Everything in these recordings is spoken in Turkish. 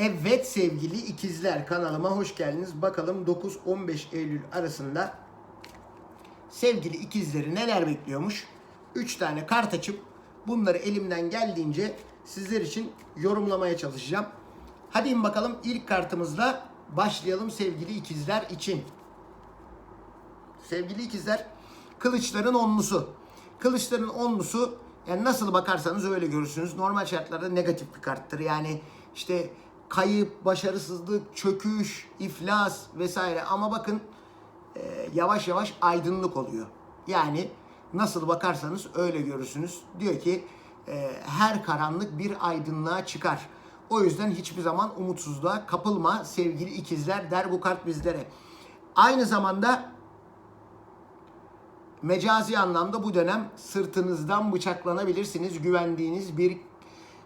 Evet sevgili ikizler kanalıma hoş geldiniz. Bakalım 9-15 Eylül arasında sevgili ikizleri neler bekliyormuş? 3 tane kart açıp bunları elimden geldiğince sizler için yorumlamaya çalışacağım. Hadi bakalım ilk kartımızla başlayalım sevgili ikizler için. Sevgili ikizler, kılıçların onlusu. Kılıçların onlusu yani nasıl bakarsanız öyle görürsünüz. Normal şartlarda negatif bir karttır. Yani işte kayıp, başarısızlık, çöküş, iflas vesaire. Ama bakın e, yavaş yavaş aydınlık oluyor. Yani nasıl bakarsanız öyle görürsünüz. Diyor ki e, her karanlık bir aydınlığa çıkar. O yüzden hiçbir zaman umutsuzluğa kapılma sevgili ikizler der bu kart bizlere. Aynı zamanda mecazi anlamda bu dönem sırtınızdan bıçaklanabilirsiniz. Güvendiğiniz bir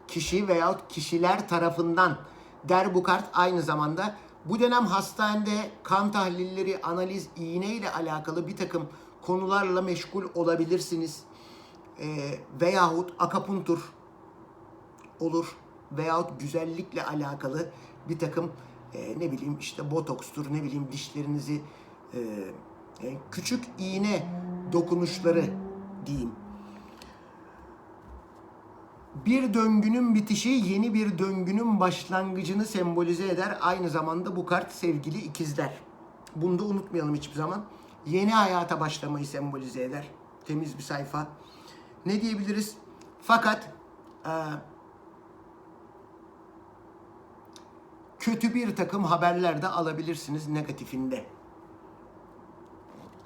kişi veyahut kişiler tarafından der bu kart aynı zamanda. Bu dönem hastanede kan tahlilleri, analiz, iğne ile alakalı bir takım konularla meşgul olabilirsiniz. Ee, veyahut akapuntur olur veyahut güzellikle alakalı bir takım e, ne bileyim işte botokstur ne bileyim dişlerinizi e, e, küçük iğne dokunuşları diyeyim. Bir döngünün bitişi yeni bir döngünün başlangıcını sembolize eder. Aynı zamanda bu kart sevgili ikizler. Bunu da unutmayalım hiçbir zaman. Yeni hayata başlamayı sembolize eder. Temiz bir sayfa. Ne diyebiliriz? Fakat e, kötü bir takım haberler de alabilirsiniz negatifinde.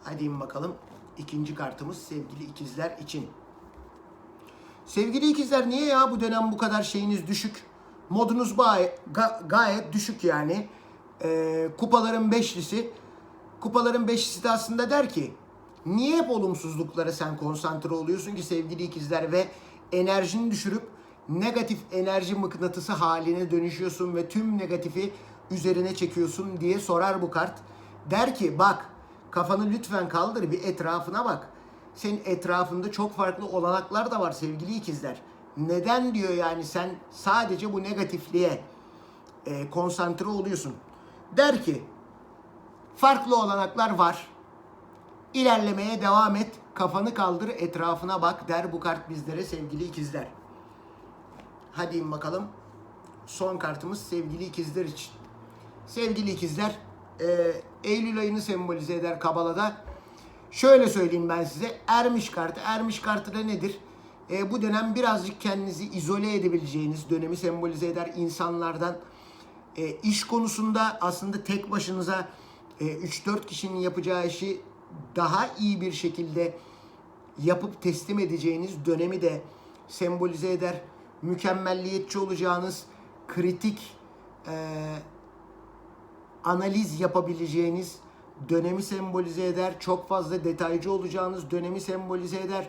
Hadi bakalım. İkinci kartımız sevgili ikizler için. Sevgili ikizler niye ya bu dönem bu kadar şeyiniz düşük? Modunuz gayet, ga- gayet düşük yani. Ee, kupaların beşlisi. Kupaların beşlisi de aslında der ki niye hep olumsuzluklara sen konsantre oluyorsun ki sevgili ikizler ve enerjini düşürüp negatif enerji mıknatısı haline dönüşüyorsun ve tüm negatifi üzerine çekiyorsun diye sorar bu kart. Der ki bak kafanı lütfen kaldır bir etrafına bak. Senin etrafında çok farklı olanaklar da var sevgili ikizler. Neden diyor yani sen sadece bu negatifliğe e, konsantre oluyorsun. Der ki farklı olanaklar var. İlerlemeye devam et. Kafanı kaldır etrafına bak der bu kart bizlere sevgili ikizler. Hadi in bakalım. Son kartımız sevgili ikizler için. Sevgili ikizler, e, Eylül ayını sembolize eder Kabala'da. Şöyle söyleyeyim ben size. Ermiş kartı. Ermiş kartı da nedir? E, bu dönem birazcık kendinizi izole edebileceğiniz dönemi sembolize eder insanlardan. E, iş konusunda aslında tek başınıza e, 3-4 kişinin yapacağı işi daha iyi bir şekilde yapıp teslim edeceğiniz dönemi de sembolize eder. Mükemmelliyetçi olacağınız kritik e, analiz yapabileceğiniz dönemi sembolize eder. Çok fazla detaycı olacağınız dönemi sembolize eder.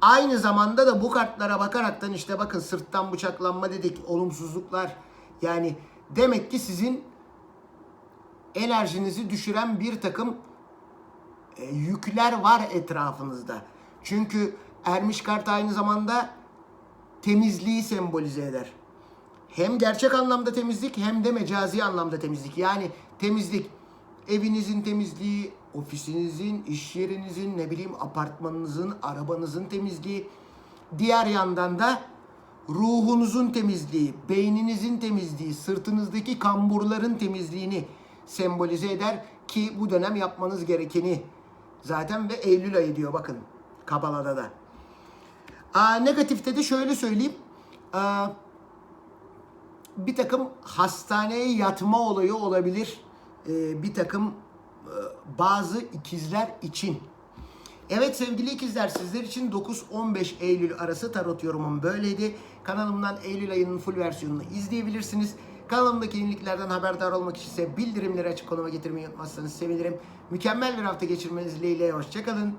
Aynı zamanda da bu kartlara bakaraktan işte bakın sırttan bıçaklanma dedik, olumsuzluklar. Yani demek ki sizin enerjinizi düşüren bir takım e, yükler var etrafınızda. Çünkü ermiş kart aynı zamanda temizliği sembolize eder. Hem gerçek anlamda temizlik hem de mecazi anlamda temizlik. Yani temizlik evinizin temizliği, ofisinizin, iş yerinizin, ne bileyim apartmanınızın, arabanızın temizliği. Diğer yandan da ruhunuzun temizliği, beyninizin temizliği, sırtınızdaki kamburların temizliğini sembolize eder ki bu dönem yapmanız gerekeni zaten ve Eylül ayı diyor bakın Kabala'da da. Aa, negatifte de şöyle söyleyeyim. Aa, bir takım hastaneye yatma olayı olabilir. Ee, bir takım e, bazı ikizler için. Evet sevgili ikizler sizler için 9-15 Eylül arası tarot yorumum böyleydi. Kanalımdan Eylül ayının full versiyonunu izleyebilirsiniz. Kanalımdaki yeniliklerden haberdar olmak için ise bildirimleri açık konuma getirmeyi unutmazsanız sevinirim. Mükemmel bir hafta geçirmeniz dileğiyle. Hoşçakalın.